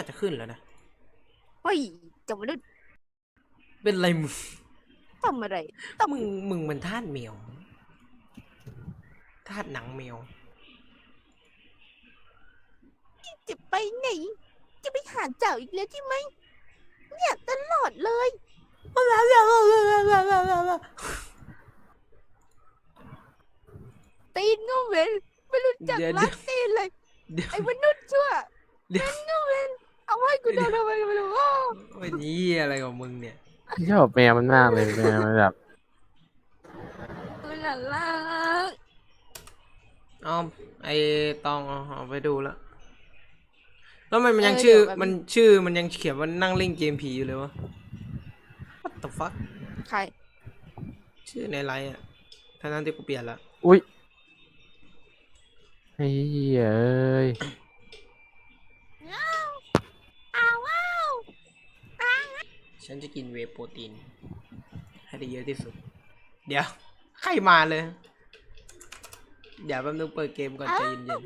าจะขึ้นแล้วนะ เฮ้ยจะมาดูเป็นไรมึงทำอะไรมึงมึงมันทาสแมวทาสหนังแมว จะไปไหน จะไปหาเจ้าอีกแล้วใช่ไหมเนี่ยตลอดเลยตีนก็เว้นไม่รู้จักเดี๋ยวรักตีนเลยเดี๋ยวไอ้มนุษย์ชั่วเดี๋ยวเป็นก็เว้น เอาให้กูโดนทำไมก็ไม่รู้อ้อวันนี้อะไรของมึงเนี่ยชอบแมวมันมากเลยแมวมันแบบมันน่ารักอ้อมไอตองเอาเอาไปดูแล้วแล้วมันมันยังชื่อมันชื่อมันยังเขียนว่านั่งเล่นเกมผีอยู่เลยวะ What the fuck ใคร ชื่อในไลน์อะทั้งนั้นที่กูเปลี่ยนละอุ้ยไอ้เหี้ยเอ้ย อ้าวว้าว ฉันจะกินเวย์โปรตีน ให้ได้เยอะที่สุด เดี๋ยว ใครมาเลย เดี๋ยวแป๊บนึงเปิดเกมก่อนใจเย็น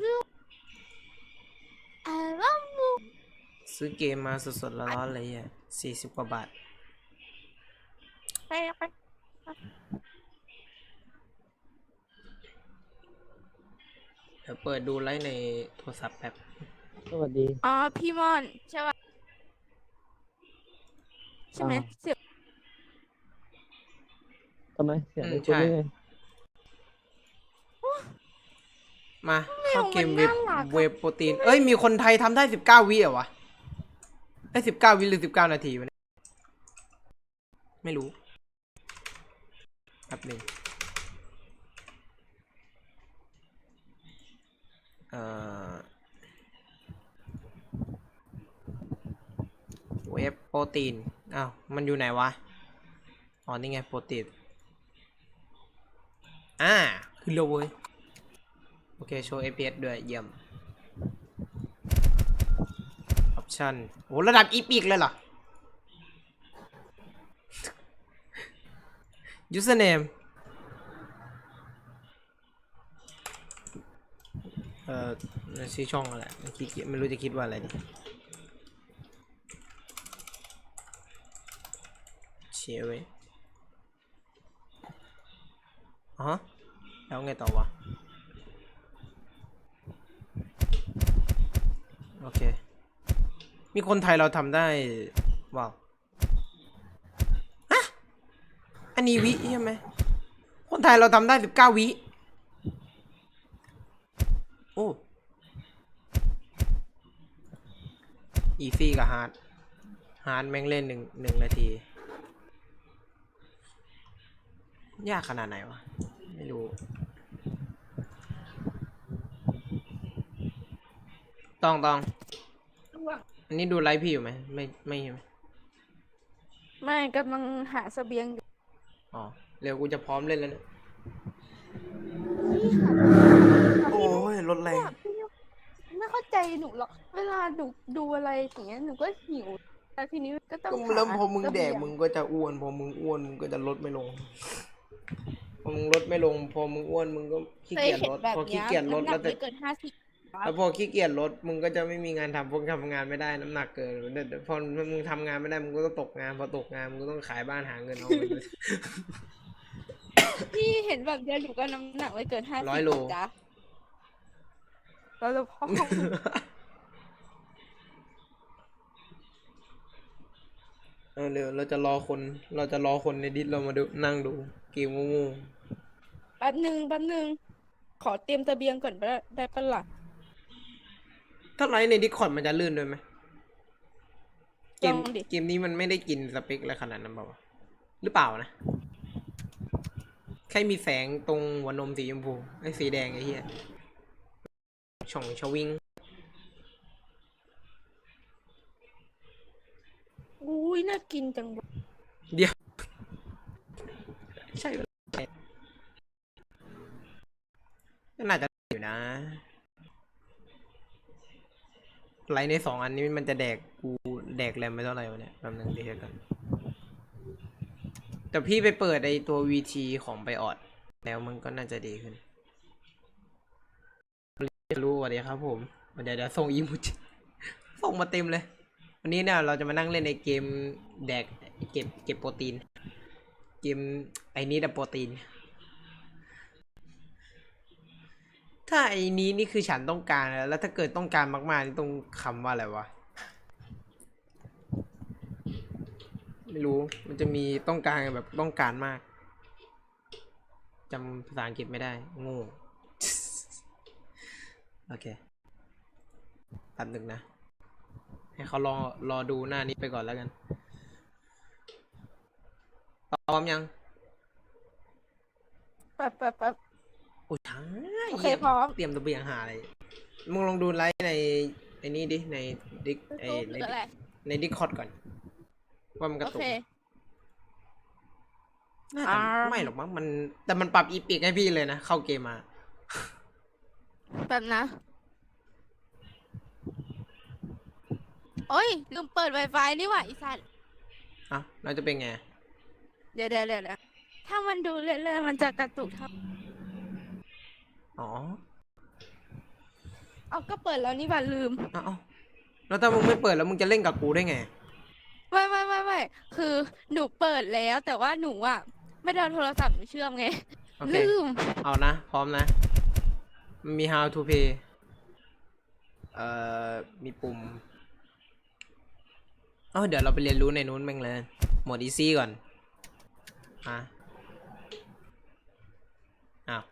อ้าวว้าวๆซื้อเกมมาสดๆร้อนๆเลยอะสี่สิบกว่าบาทไปไปเดี๋ยวเปิดดูไลฟ์ในโทรศัพท์แป๊บสวัสดี อ๋อ พี่มอน ใช่ป่ะ ใช่ไหมอ่า เสียบทำไมเสียงอืมไม่ใช่คุ้นเลยมาเข้าเกมเวฟมันน่ารักอะเวฟโปรตีน เอ้ย มีคนไทยทำได้สิบเก้าวิเหรอวะได้สิบเก้าวิหรือสิบเก้านาทีวะเนี่ยไม่รู้แป๊บหนึ่งเอ่อเวฟโปรตีน อ้าวมันอยู่ไหนวะ อ๋อ นี่ไงโปรตีนอ่า ขึ้นแล้วเว้ย โอเค โชว์ FPS ด้วยเยี่ยม ออปชั่น โอ้ระดับอีพิกเลยเหรอ username เอ่อชื่อช่องอะไรไม่คิดไม่รู้จะคิดว่าอะไรดี เชียร์ไว้อ๋อแล้วไงต่อวะ โอเค มีคนไทยเราทำได้ ว้าวฮะอันนี้วิใช่ไหม คนไทยเราทำได้สิบเก้าวิ โอ้อีซี่กับฮาร์ดฮาร์ดแม่งเล่นหนึ่งหนึ่งนาที ยากขนาดไหนวะ ไม่รู้ ต้องต้องอันนี้ดูไลฟ์พี่อยู่ไหม ไม่ไม่ใช่ไหมไม่กำลังหาเสบียงอยู่อ๋อ เร็วกูจะพร้อมเล่นแล้วเนี่ย พี่หาโอ้ยรถแรง เนี่ยพี่ไม่เข้าใจหนูหรอก เวลาหนูดูอะไรอย่างเงี้ยหนูก็หิวแต่ทีนี้ก็ต้องก็หาแล้วพอมึงเสแดบียกมึงก็จะอ้วน พอมึงอ้วนมึงก็จะลดไม่ลง พอมึงลดไม่ลง พอมึงอ้วนมึงก็ขี้เคยเกียจเห็นลดแบบพอขี้เนี้ยเกียจลดน้ำหนัแล้วแต่กไม่เกินห้าสิบแล้วพอขี้เกียจลดมึงก็จะไม่มีงานทำพวกทำงานไม่ได้น้ำหนักเกินเดี๋ยวเดี๋ยวพอมึงทำงานไม่ได้มึงก็ต้องตกงานพอตกงานมึงก็ต้องขายบ้านหาเงินเอาเงิน พี่เห็นแบบเดียวหนูก็น้ำหนักไม่เกินห้าสิบร้อยโล จ้ะแล้วเราพ่อเออเร็วเราจะรอคน เราจะรอคนในดิสเรามาดูนั่งดู เกมงูแป๊บหนึ่งแป๊บหนึ่งขอเตรียมเสบียงก่อนได้ได้ปะล่ะถ้าไลฟ์ในดิสคอร์ดมันจะลื่นด้วยไหมเกมลองดิเกมนี้มันไม่ได้กินสเปคอะไรขนาดนั้นเปล่าวะหรือเปล่านะ แค่มีแสงตรงหัวนมสีชมพูไอ้สีแดงไอ้เหี้ยช่องชวิง อุ้ยน่ากินจังเดี๋ยว ใช่เหรอก็น่าจะอยู่นะไลน์ในสองอันนี้มันจะแดกกูแดกแรมไปเท่าไหร่วะเนี่ยแป๊บนึงดีกัน แต่พี่ไปเปิดไอตัว VT ของไปออดแล้วมันก็น่าจะดีขึ้น รู้วัสดีครับผมเดี๋ยวเดี๋ยวส่งอีโมจิส่งมาเต็มเลย วันนี้เนี่ยเราจะมานั่งเล่นในเกมแดกเก็บเก็บโปรตีน กมไอ้นี้แต่โปรตีน ถ้าไอ้นี้นี่คือฉันต้องการแล้ว แล้วถ้าเกิดต้องการมากๆนี่ต้องคำว่าอะไรวะ ไม่รู้ มันจะมีต้องการแบบต้องการมากจำภาษาอังกฤษไม่ได้โง่โอเคแป๊บหนึ่งนะ ให้เขารอรอดูหน้านี้ไปก่อนแล้วกัน พร้อมยังแป๊บแป๊บแป๊บ โอ้ยช้าโอเคพร้อม เตรียมตัวเบียงหาอะไรมึงลองดูไลฟ์ในไอ้นี่ดิในดิกไอรูปหในรืออะไร ในดิคอร์ดก่อน ว่ามันกระโอตุกเค น่าจะอ่า ไม่หรอกมั้งมัน แต่มันปรับอีพิกให้พี่เลยนะ เข้าเกมมา แป๊บนะ โอ้ยลืมเปิด Wi-Fi นี่หว่าไอีสัตว์ อะเราจะเป็นไง เดี๋ยวเดี๋ยวเดี๋ยวเดี๋ยวถ้ามันดูเรื่อยๆมันจะกระตุกเท่าอ๋อเอาก็เปิดแล้วนี่หว่าลืม เอ้าเอ้าแล้วถ้ามึงไม่เปิดแล้วมึงจะเล่นกับกูได้ไง ไม่ไม่ไม่ไม่คือหนูเปิดแล้วแต่ว่าหนูอะ ไม่ได้เอาโทรศัพท์หนูเชื่อมไง โอเค ลืม เอานะ พร้อมนะ มันมี how to play เอ่อ มีปุ่ม เออเดี๋ยวเราไปเรียนรู้ในนู้นแม่งเลยโหมด easy ก่อน อะอ้าว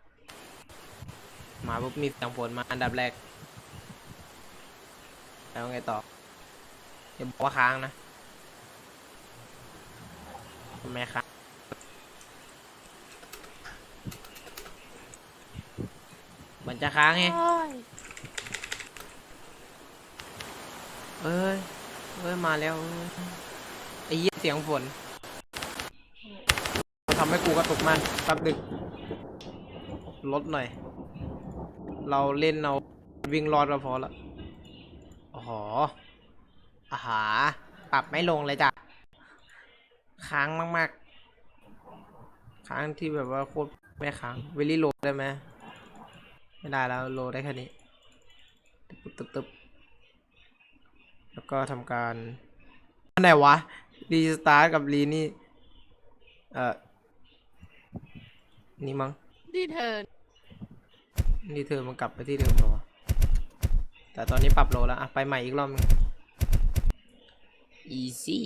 มาปุ๊บมีเสียงฝนมาอันดับแรก แล้วไงต่ออย่าบอกว่าค้างนะทำไมค้างมันจะค้างไงโอ้ยเอ้ยเอ้ย มาแล้วเอ้ยไอ้เหี้ยเสียงฝนทำให้กูกระตุกมากแป๊บดึกลดหน่อย เราเล่นเอาวิ่งรอดก็พอละอ๋ออาหา ปรับไม่ลงเลยจ้ะ ค้างมาก ๆ ค้างที่แบบว่าโคตรไม่ค้างเวลี่โหลดได้ไหมไม่ได้แล้วโหลดได้แค่นี้ ตึบตึบตึบแล้วก็ทำการอันไหนวะ รีสตาร์ทกับรีนี่ เอ่อ นี่มั้งดีเทิร์นนี่เธอมันกลับไปที่เดิมปะวะแต่ตอนนี้ปรับโลแล้วอะไปใหม่อีกรอบนึง easy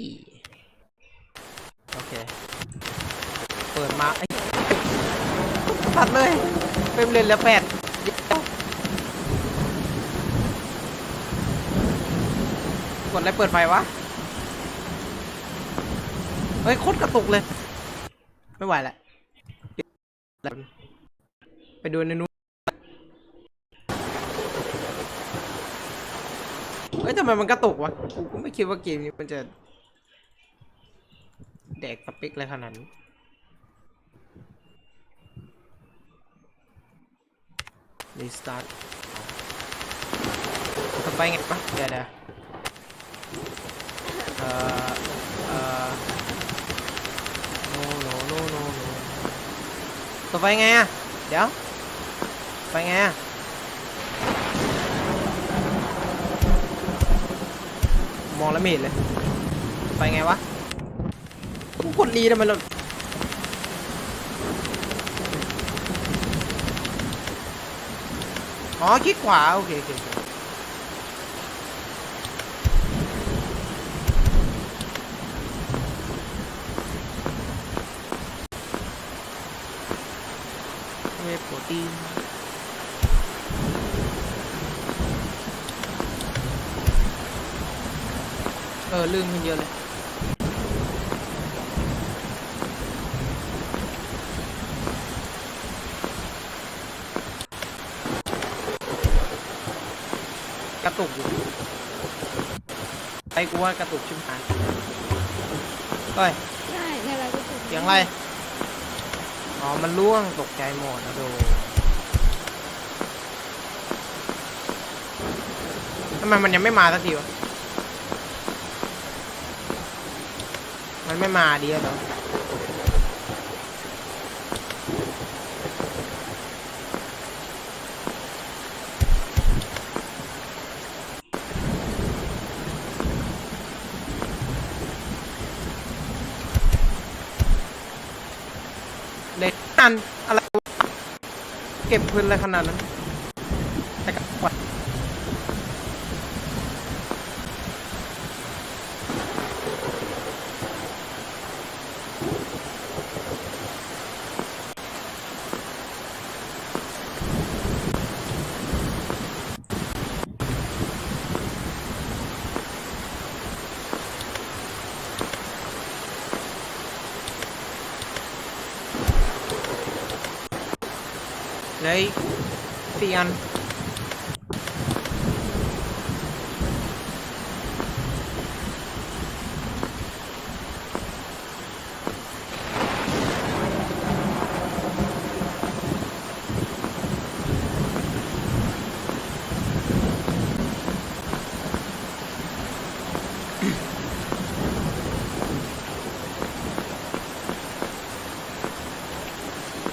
โอเค เปิดมาไอ้ตัดเลยเฟรมเรทเหลือแปดเดี๋ยวกดอะไรเปิดไฟวะ เฮ้ยโคตรกระตุกเลย ไม่ไหวแล้ว ไปดูในนู้นเฮ้ยทำไมมันกระตุกวะ กูก็ไม่คิดว่าเกมนี้มันจะ แดกสเปคอะไรขนาดนี้รีสตาร์ทต่อไปไงปะเดี๋ยวเดี๋ยวเอ่อ ตัวไฟไงอะ เดี๋ยว ไปไงอะมองแล้วไม่เห็นเลย ไปไงวะกูกดรีทำไมเราอ๋อคลิกขวา โอเคโอเคโอเคเวฟโปรตีน เออ ลืมขึ้นเยอะเลยกระตุกอยู่ไอ้กูว่ากระตุกชิมหายเฮ้ยใช่ในอะไรก็ถูกเสียงอะไร อ๋อ มันล่วงตกใจหมดนะโดทำไมมันยังไม่มาสักทีวะ ไม่มาดีแล้วเด็กนันอะไร เก็บพื้นอะไรขนาดนั้นแต่กับวัด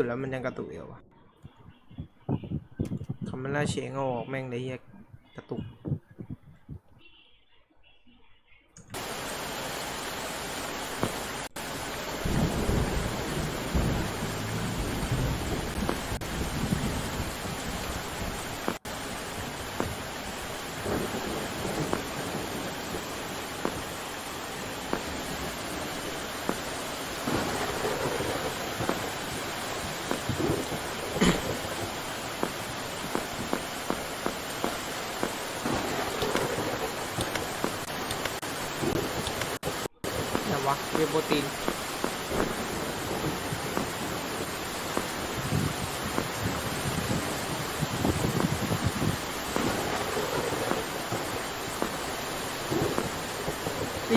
สุดแล้วมันยังกระตุกเอวอะคำมันล่าเชงออกแม่งเลยเฮียกระตุก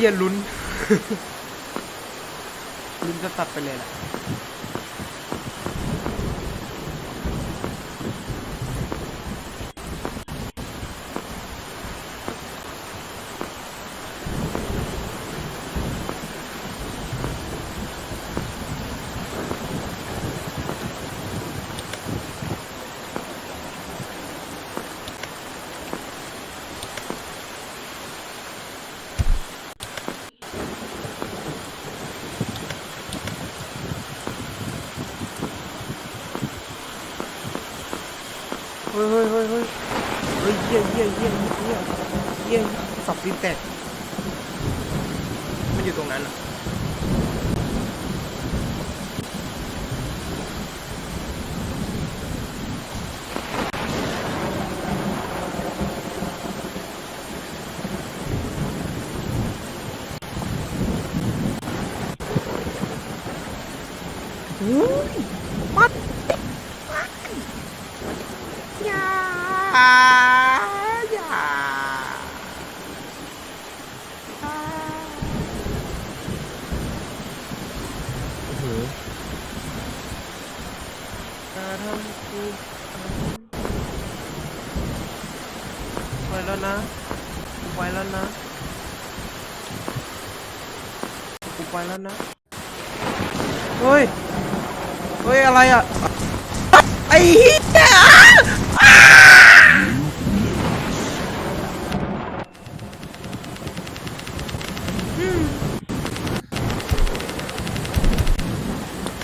ยลุ้น ลุ้นจะตัดไปเลยแหละ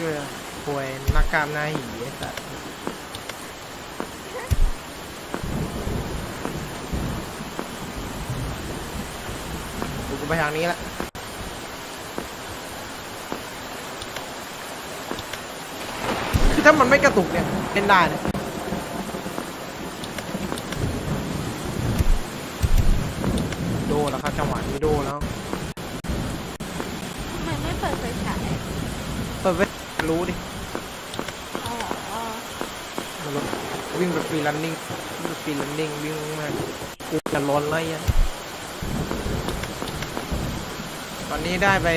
เรื่อยป่วยนักูไปทางนี้ละคือถ้ามันไม่กระตุกเนี่ยเล่นได้เนี่ย รันนิ่งวิ่งแบบฟรีลันนิ่งวิ่งมากกูจะร้อนไรอะตอนนี้ได้ไป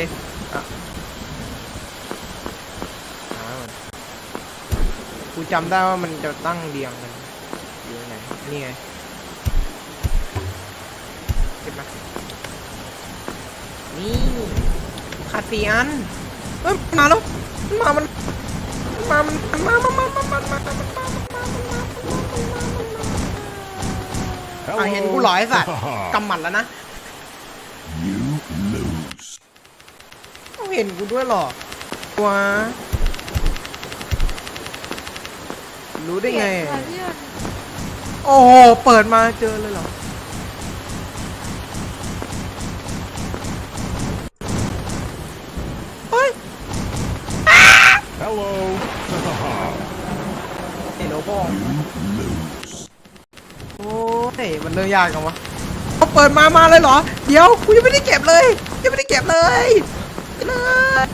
อะหามันกูจำได้ว่ามันจะตั้งเรียงกันอยู่ไหน นี่ไงเก็บมานี่ขาดสี่อันเอ้ยมาแล้วมันมามันมามันมามามามามามา มามาอะเห็นกูเหรอไอ้สัตว์กำหมัดแล้วนะ You lose. เขาเห็นกูด้วยเหรอวะรู้ได้ไงเสียงเลื่อนโอ้โห เปิดมาเจอเลยเหรอ เฮ้ย Hello. ไอ้โลโบ้ you lose. โอ้ยมันเรื่องยากจังวะเขาเปิดมามาเลยเหรอ เดี๋ยวกูยังไม่ได้เก็บเลย ยังไม่ได้เก็บเลยเลย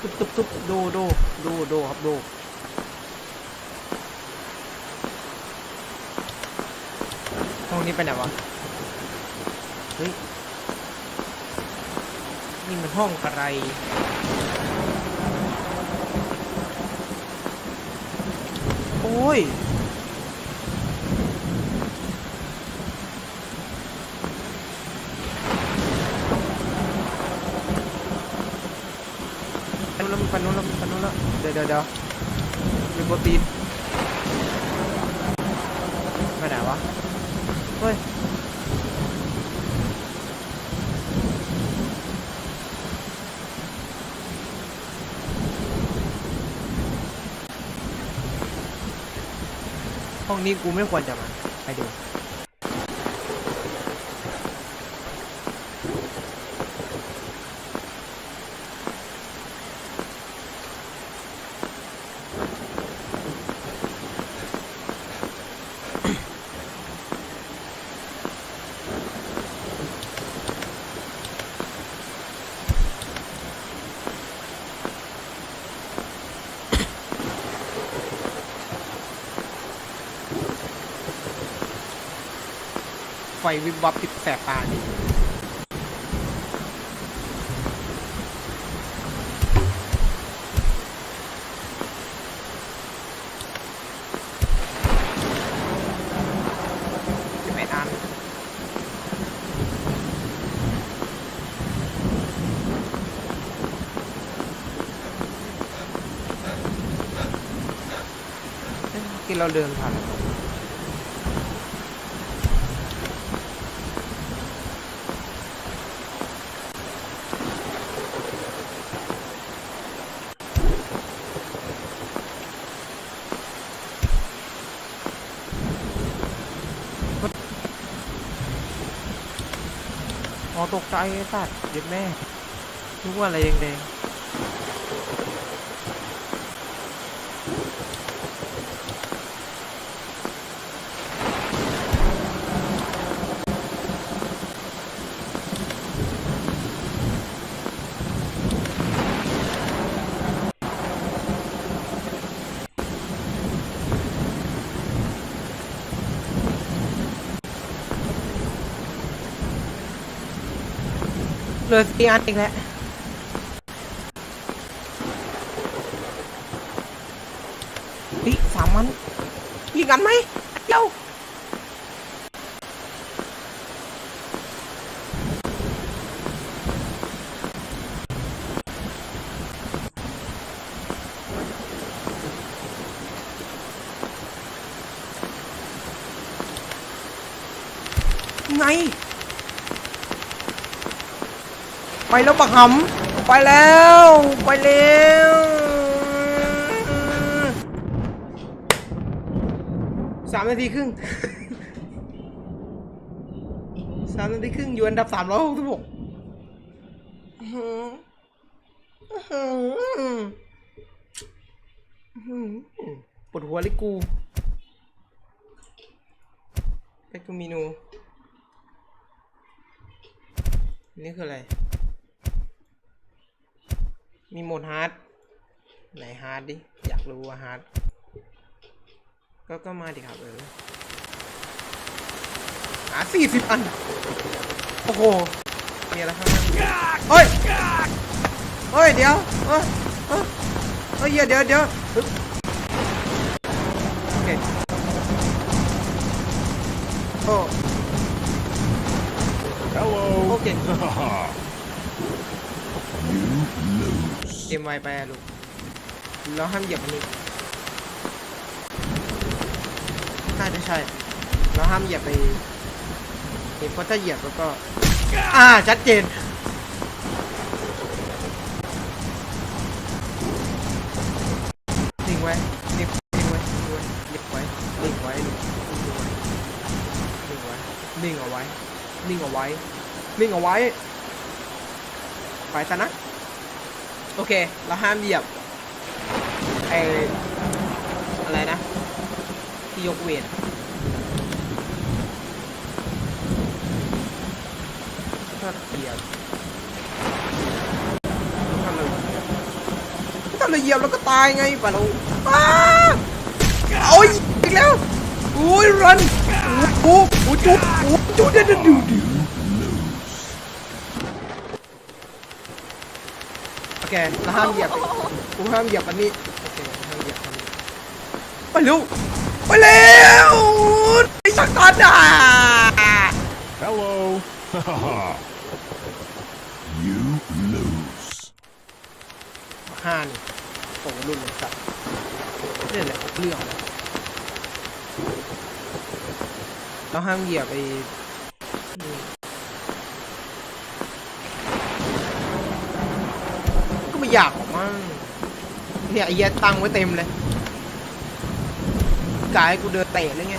ตุ๊บตุ๊บตุ๊บดูดูดูดูครับดูห้องนี้ไปไหนวะ เฮ้ย นี่มันห้องอะไร อ้ยไปนู้นแล้วไปนู้นแล้วไปนู้นแล้วเดี๋ยวเดี๋ยวเดี๋ยวมีโปรตีนไปไหนวะ เฮ้ย ห้อง นี้กูไม่ควรจะมาไปดู วิบวับติดแสบตาดิสิบเอ็ดอันเอ๊ะที่เราเดินผ่าน ตกใจไอ้สัตว์เย็ดแม่นึกว่าอะไรแดงๆ เหลือสี่อันอีกแล้วเฮ้ยสามอันยิงกันไหมเดี๋ยวไง ไปแล้วบักหำไปแล้ว ไปแล้วสามนาทีครึ่งสามนาทีครึ่งอยู่อันดับสามร้อยหกสิบหกปวดหัวเลยกูไปกูเมนูนี่คืออะไร มีโหมดฮาร์ดไหนฮาร์ดดิ อยากรู้ว่าฮาร์ดก็ก็มาดิครับเออหาสี่สิบอัน โอ้โห มีอะไรข้างหน้าเฮ้ยเฮ้ย เดี๋ยวเฮ้ยเฮ้ย เดี๋ยวเดี๋ยวโอเคโอ้ Hello. โอเค you lose. เตรียมไวไปอะลูกแล้วห้ามเหยียบอันนี้น่าจะใช่แล้วห้ามเหยียบไปนี่เพราะถ้าเหยียบแล้วก็ อ่า ชัดเจนนิ่งไว้นิ่งนิ่งไว้นิ่งไว้นิ่งไว้นิ่งไว้นิ่งไว้นิ่งเอาไว้นิ่งเอาไว้นิ่งเอาไว้ ไปซะนะ โอเค เราห้ามเหยียบไออะไรนะ ที่ยกเวทถ้าเหยียบถ้าเราเหยียบถ้าเราเหยียบเราก็ตายไงปะเราโอ้ยอีกแล้วโอ้ยรันโอ้โหโอ้จุดโอ้จุดเดี๋ยวเดี๋ยวเดี๋ยว You lose. โอเคเราห้ามเหยียบกูห้ามเหยียบอันนี้โอเคห้ามเหยียบอันนี้ไปเร็วไปเร็วไอ้สักตอนอะ Hello. you lose. ห้านี่โอ้รุ่นเลยสัตว์นี่แหละเรื่องเราห้ามเหยียบไอ้นี่ก็ ไม่อยากหรอกมั้งเนี่ยไอ้เหี้ยตั้งไว้เต็มเลยกายกูเดินเตะเลยไง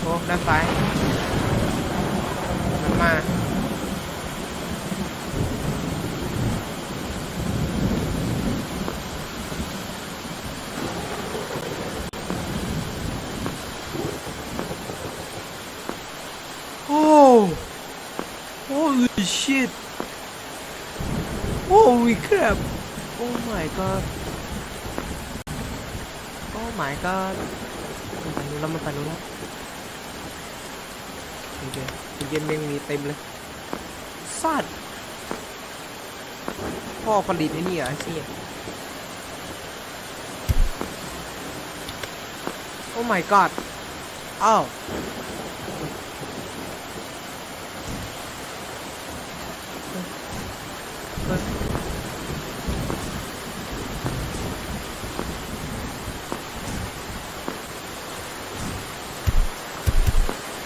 โอ้ด้านซ้ายมันมา โอ้ holy shit holy crap oh my god oh my god มันไปนู้นแล้วมันไปนู้นแล้วโอเคเย็นยังมีเต็มเลยสัตว์พ่อผลิตไอ้นี่เหรอไอ้เสี่ยโอ้ my god อ้าว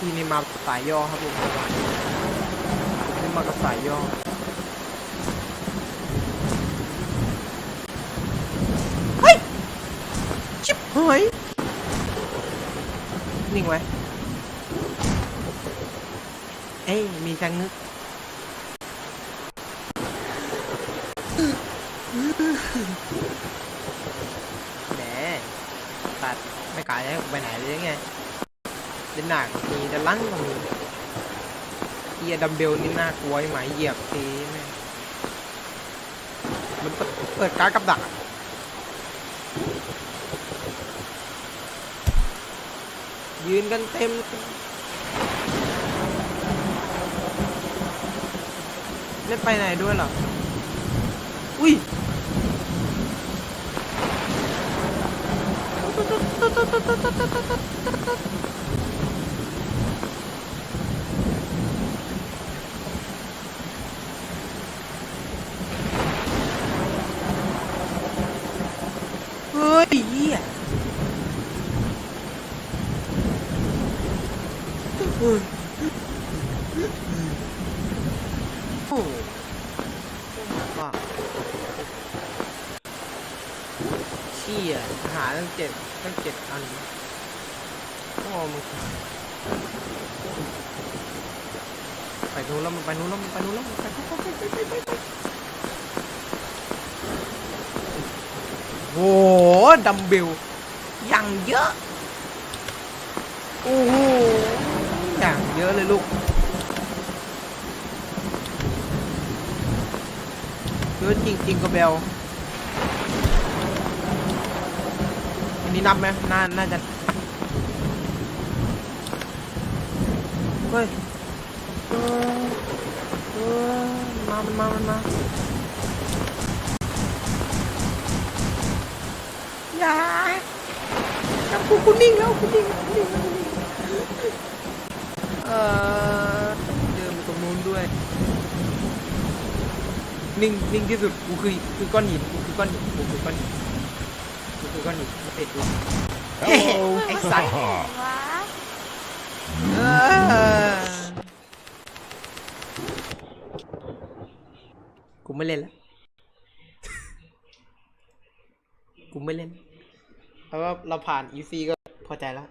ที่นี่มาสายย่อครับผมนี่มากับสายย่อเฮ้ยชิบหายนิ่งไว้เอ้ยมีจังนึกแหมตัดไม่กลาจะให้ผมไปไหนเลยไง เดินหนักมีจะลั่งตรงนี้เอียดัมเบลนี่น่ากลัวไหมเหยียบทีแม่มันเปิดเปิดการกับดักยืนกันเต็มเล่นไปไหนด้วยหรอ อุ้ยโว่าเชี่ย หาตั้งเจ็ดตั้งเจ็ดอันโอ้มึงไปนู้นแล้วมันไปนู้นแล้วมันไปนู้นแล้วมันไปไปไปไปไปไปไปโอ้โหดัมเบลอย่างเยอะ โอ้โหอย่างเยอะเลยลูกเยอะจริงๆก็เบล นี้นับไหมน่าน่าจะเฮ้ยเออเออมามันมามันมาอย่าจับกูกูนิ่งแล้วกูนิ่งกูนิ่งกูนิ่งเออเดินไปตรงนู้นด้วย นิ่งนิ่งที่สุดกูคือคือก้อนหินกูคือก้อนหินกูคือก้อนหิน กูคือก้อนหินไม่ติดกู Hello. ไอ้สัตว์ว้าเออกูไม่เล่นแล้วกูไม่เล่นเพราะว่าเราผ่านอีซีก็พอใจแล้ว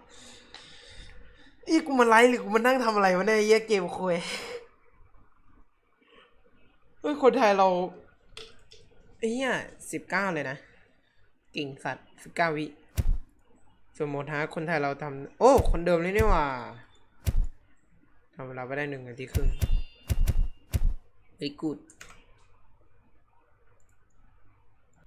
อีกูมาไลฟ์หรือกูมานั่งทำอะไรวะเนี่ยไอ้เหี้ยเกมคุยเฮ้ยคนไทยเราไอ้เหี้ยสิบเก้าเลยนะเก่งสัตว์ สิบเก้าวิส่วนโมท้าคนไทยเราทำโอ้ คนเดิมเลยนี่ยว่าทำเวลาไปได้หนึ่งนาทีครึ่งไปกูด